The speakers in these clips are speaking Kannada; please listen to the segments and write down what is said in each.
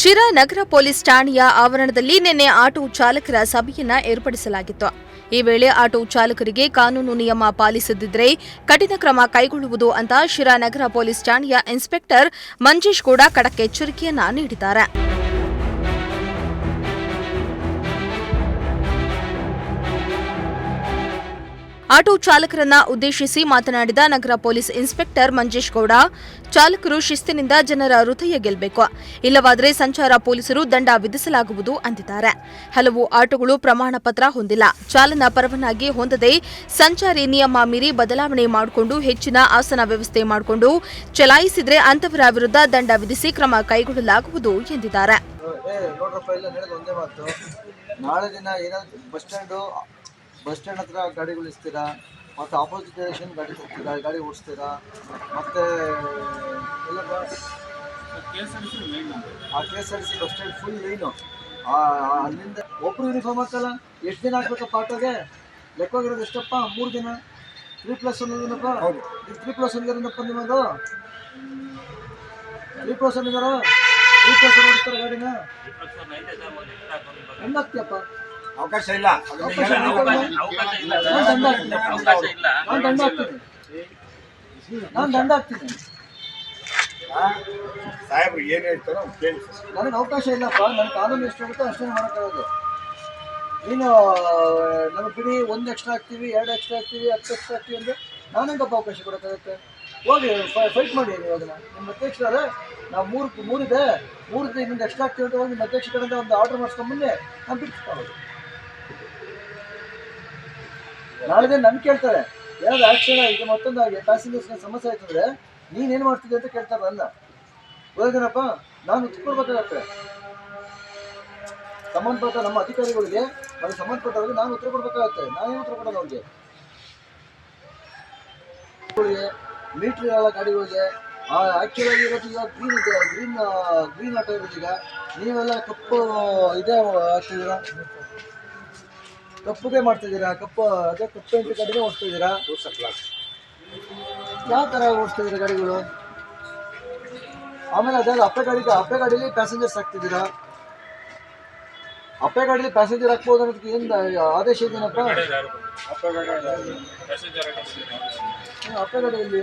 ಶಿರಾ ನಗರ ಪೊಲೀಸ್ ಠಾಣೆಯ ಆವರಣದಲ್ಲಿ ನಿನ್ನೆ ಆಟೋ ಚಾಲಕರ ಸಭೆಯನ್ನ ಏರ್ಪಡಿಸಲಾಗಿತ್ತು. ಈ ವೇಳೆ ಆಟೋ ಚಾಲಕರಿಗೆ ಕಾನೂನು ನಿಯಮ ಪಾಲಿಸದಿದ್ದರೆ ಕಠಿಣ ಕ್ರಮ ಕೈಗೊಳ್ಳುವುದು ಅಂತ ಶಿರಾ ನಗರ ಪೊಲೀಸ್ ಠಾಣೆಯ ಇನ್ಸ್ಪೆಕ್ಟರ್ ಮಂಜೇಶ್ ಕೂಡ ಖಡಕ್ ಎಚ್ಚರಿಕೆಯನ್ನ ನೀಡಿದ್ದಾರೆ. ಆಟೋ ಚಾಲಕರನ್ನ ಉದ್ದೇಶಿಸಿ ಮಾತನಾಡಿದ ನಗರ ಪೊಲೀಸ್ ಇನ್ಸ್ಪೆಕ್ಟರ್ ಮಂಜೇಶ್ ಗೌಡ, ಚಾಲಕರು ಶಿಸ್ತಿನಿಂದ ಜನರ ಹೃದಯ ಗೆಲ್ಲಬೇಕು. ಇಲ್ಲವಾದರೆ ಸಂಚಾರ ಪೊಲೀಸರು ದಂಡ ವಿಧಿಸಲಾಗುವುದು ಅಂದಿದ್ದಾರೆ. ಹಲವು ಆಟೋಗಳು ಪ್ರಮಾಣ ಪತ್ರ ಹೊಂದಿಲ್ಲ. ಚಾಲನಾ ಪರವಾನಗಿ ಹೊಂದದೆ ಸಂಚಾರಿ ನಿಯಮ ಮೀರಿ ಬದಲಾವಣೆ ಮಾಡಿಕೊಂಡು ಹೆಚ್ಚಿನ ಆಸನ ವ್ಯವಸ್ಥೆ ಮಾಡಿಕೊಂಡು ಚಲಾಯಿಸಿದರೆ ಅಂತವರ ವಿರುದ್ಧ ದಂಡ ವಿಧಿಸಿ ಕ್ರಮ ಕೈಗೊಳ್ಳಲಾಗುವುದು ಎಂದಿದ್ದಾರೆ. ನಾಳೆ ದಿನ ಏನಾದ್ರು ಬಸ್ ಬಸ್ ಸ್ಟ್ಯಾಂಡ್ ಹತ್ರ ಗಾಡಿಗಳು ಇಸ್ತೀರಾ ಮತ್ತು ಆಪೋಸಿಟ್ ಡೈರೆಕ್ಷನ್ ಗಾಡಿ ತರ್ತೀರಾ? ಗಾಡಿ ಓಡಿಸ್ತೀರಾ? ಮತ್ತು ಎಲ್ಲ ಆ K S R C bus stand full line ಅಲ್ಲಿಂದ ಒಬ್ಬರು ಯೂನಿಫಾರ್ಮ್ ಹಾಕಲ್ಲ? ಎಷ್ಟು ದಿನ ಹಾಕ್ಬೇಕಪ್ಪ ಪಾಟೋಗೆ ಲೆಕ್ಕ ಹೋಗಿರೋದು ಎಷ್ಟಪ್ಪ? ಮೂರು ದಿನ? ತ್ರೀ ಪ್ಲಸ್ ಹೌದು. ಏನಪ್ಪ ತ್ರೀ ಪ್ಲಸ್ ಒನ್ ಏನಪ್ಪ ನಿಮ್ಮದು? ತ್ರೀ ಪ್ಲಸ್ ಒಂದು ತ್ರೀ ಪ್ಲಸ್ ಓಡಿಸ್ತಾರೆ ಗಾಡಿನ? ಹೆಂಗಾಗ್ತೀಯಪ್ಪ ಅವಕಾಶ ಇಲ್ಲ. ಅವಕಾಶ ಇಲ್ಲ. ನಾನು ದಂಡ ಹಾಕ್ತೀನಿ. ನಾನು ದಂಡ ಹಾಕ್ತೀನಿ. ನಾನು ದಂಡ ಹಾಕ್ತೀನಿ. ಸಾಹೇಬ್ರು ಏನು ಹೇಳ್ತಾರೋ ಕೇಳಿ ನನಗೆ ಅವಕಾಶ ಇಲ್ಲಪ್ಪ ನನ್ನ ಕಾನೂನು ಎಷ್ಟು ಆಗುತ್ತೆ ಅಷ್ಟೇ ಮಾಡೋಕ್ಕಾಗೋದು ನೀನು ನಮಗೆ ಬಿಡಿ ಒಂದು ಎಕ್ಸ್ಟ್ರಾ ಹಾಕ್ತೀವಿ ಎರಡು ಎಕ್ಸ್ಟ್ರಾ ಹಾಕ್ತೀವಿ ಹತ್ತು ಎಕ್ಸ್ಟ್ರಾ ಹಾಕ್ತೀವಿ ಅಂದರೆ ನಾನು ಹೆಂಗಪ್ಪ ಅವಕಾಶ ಕೊಡೋಕ್ಕಾಗುತ್ತೆ. ಹೋಗಿ ಫೈಟ್ ಮಾಡಿ ನೀವು ಅದನ್ನು ನಿಮ್ಮ ಅಧ್ಯಕ್ಷರೇ ನಾವು ಮೂರು ಮೂರಿದೆ. ಮೂರು ಇನ್ನೊಂದು ಎಕ್ಸ್ಟ್ರಾ ಹಾಕ್ತೀವಿ ಅಂತ ಹೋಗಿ ನಿಮ್ಮ ಅಧ್ಯಕ್ಷ ಕಡೆಯಿಂದ ಒಂದು ಆರ್ಡರ್ ಮಾಡಿಸ್ಕೊಂಡ್ಬಂದೆ ನಾನು ಬಿಡ್ಸ್ಕೊಳ್ಳೋದು ನಾಳೆ ನನ್ ಕೇಳ್ತಾರೆ. ಯಾರು ಆಕ್ಷನ್ ಈಗ ಮತ್ತೊಂದು ಪ್ಯಾಸೆಂಜರ್ಸ್ಗೆ ಸಮಸ್ಯೆ ಆಯ್ತಂದ್ರೆ ನೀನೇನು ಮಾಡ್ತಿದ್ದೆ ಅಂತ ಕೇಳ್ತಾರೆ ನನ್ನ. ಹೋದೇನಪ್ಪ ನಾನು ಉತ್ತರ ಸಂಬಂಧಪಟ್ಟ ನಮ್ಮ ಅಧಿಕಾರಿಗಳಿಗೆ ಅದು ಸಂಬಂಧಪಟ್ಟವ್ರಿಗೆ ನಾನು ಉತ್ತರ ಕೊಡ್ಬೇಕಾಗತ್ತೆ. ನಾನೇನು ಉತ್ತರ ಕೊಡೋದು ಅವ್ರಿಗೆ? ಮೀಟ್ರ್ ಇರಲ್ಲ ಗಾಡಿಗಳಿಗೆ ಆಕ್ಚುಲ್ ಆಗಿ ಈಗ ಗ್ರೀನ್ ಇದೆ. ಗ್ರೀನ್ ಗ್ರೀನ್ ಆಟ ಇರೋದು ಈಗ. ನೀವೆಲ್ಲ ಕಪ್ಪು ಇದೇ ಹಾಕ್ತಿದ್ದೀರಾ ಕಪ್ಪುಗೆ ಮಾಡ್ತಿದ್ದೀರಾ ಕಪ್ಪು ಅದೇ ಕಪ್ಪು ಅಂತ ಗಾಡಿಗೆ ಓಡಿಸ್ತಿದ್ದೀರಾ ಯಾವ ಥರ ಓಡಿಸ್ತಿದ್ದೀರಾ ಗಾಡಿಗಳು? ಆಮೇಲೆ ಅದೆಲ್ಲ ಅಪ್ಪೆ ಗಾಡಿಗೆ ಅಪ್ಪೆ ಗಾಡೀಲಿ ಪ್ಯಾಸೆಂಜರ್ಸ್ ಹಾಕ್ತಿದ್ದೀರಾ? ಅಪ್ಪೆ ಗಾಡೀಲಿ ಪ್ಯಾಸೆಂಜರ್ ಹಾಕ್ಬೋದು ಅನ್ನೋದಕ್ಕೆ ಏನು ಆದೇಶ ಇದೇನಪ್ಪ ಅಪ್ಪೆ ಗಾಡಿಯಲ್ಲಿ?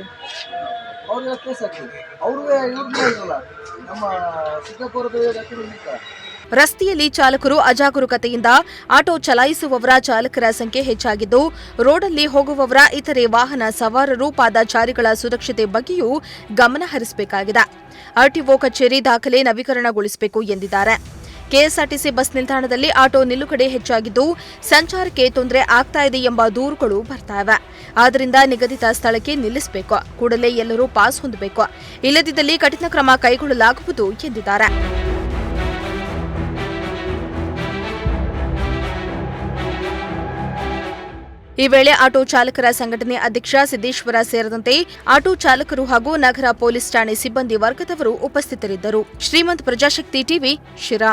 ಅವ್ರಿಗೆ ಕೇಸ್ ಹಾಕ್ತೀವಿ ಅವ್ರಿಗೆ ಇವ್ರಿಗೆ ಇರಲ್ಲ. ನಮ್ಮ ಹಾಕಿರೋದ್ರಿಂದ ರಸ್ತೆಯಲ್ಲಿ ಚಾಲಕರು ಅಜಾಗರೂಕತೆಯಿಂದ ಆಟೋ ಚಲಾಯಿಸುವವರ ಚಾಲಕರ ಸಂಖ್ಯೆ ಹೆಚ್ಚಾಗಿದ್ದು, ರೋಡಲ್ಲಿ ಹೋಗುವವರ ಇತರೆ ವಾಹನ ಸವಾರರು ಪಾದಚಾರಿಗಳ ಸುರಕ್ಷತೆ ಬಗ್ಗೆಯೂ ಗಮನ ಹರಿಸಬೇಕಾಗಿದೆ. ಆರ್ಟಿಒ ಕಚೇರಿ ದಾಖಲೆ ನವೀಕರಣಗೊಳಿಸಬೇಕು ಎಂದಿದ್ದಾರೆ. ಕೆಎಸ್ಆರ್ಟಿಸಿ ಬಸ್ ನಿಲ್ದಾಣದಲ್ಲಿ ಆಟೋ ನಿಲುಗಡೆ ಹೆಚ್ಚಾಗಿದ್ದು, ಸಂಚಾರಕ್ಕೆ ತೊಂದರೆ ಆಗ್ತಾ ಇದೆ ಎಂಬ ದೂರುಗಳು ಬರ್ತಾ ಇವೆ. ಆದ್ದರಿಂದ ನಿಗದಿತ ಸ್ಥಳಕ್ಕೆ ನಿಲ್ಲಿಸಬೇಕು. ಕೂಡಲೇ ಎಲ್ಲರೂ ಪಾಸ್ ಹೊಂದಬೇಕು. ಇಲ್ಲದಿದ್ದಲ್ಲಿ ಕಠಿಣ ಕ್ರಮ ಕೈಗೊಳ್ಳಲಾಗುವುದು ಎಂದಿದ್ದಾರೆ. ಈ ವೇಳೆ ಆಟೋ ಚಾಲಕರ ಸಂಘಟನೆ ಅಧ್ಯಕ್ಷ ಸಿದ್ದೇಶ್ವರ ಸೇರಿದಂತೆ ಆಟೋ ಚಾಲಕರು ಹಾಗೂ ನಗರ ಪೊಲೀಸ್ ಠಾಣೆ ಸಿಬ್ಬಂದಿ ವರ್ಗದವರು ಉಪಸ್ಥಿತರಿದ್ದರು. ಶ್ರೀಮಂತ್ ಪ್ರಜಾಶಕ್ತಿ ಟಿವಿ ಶಿರಾ.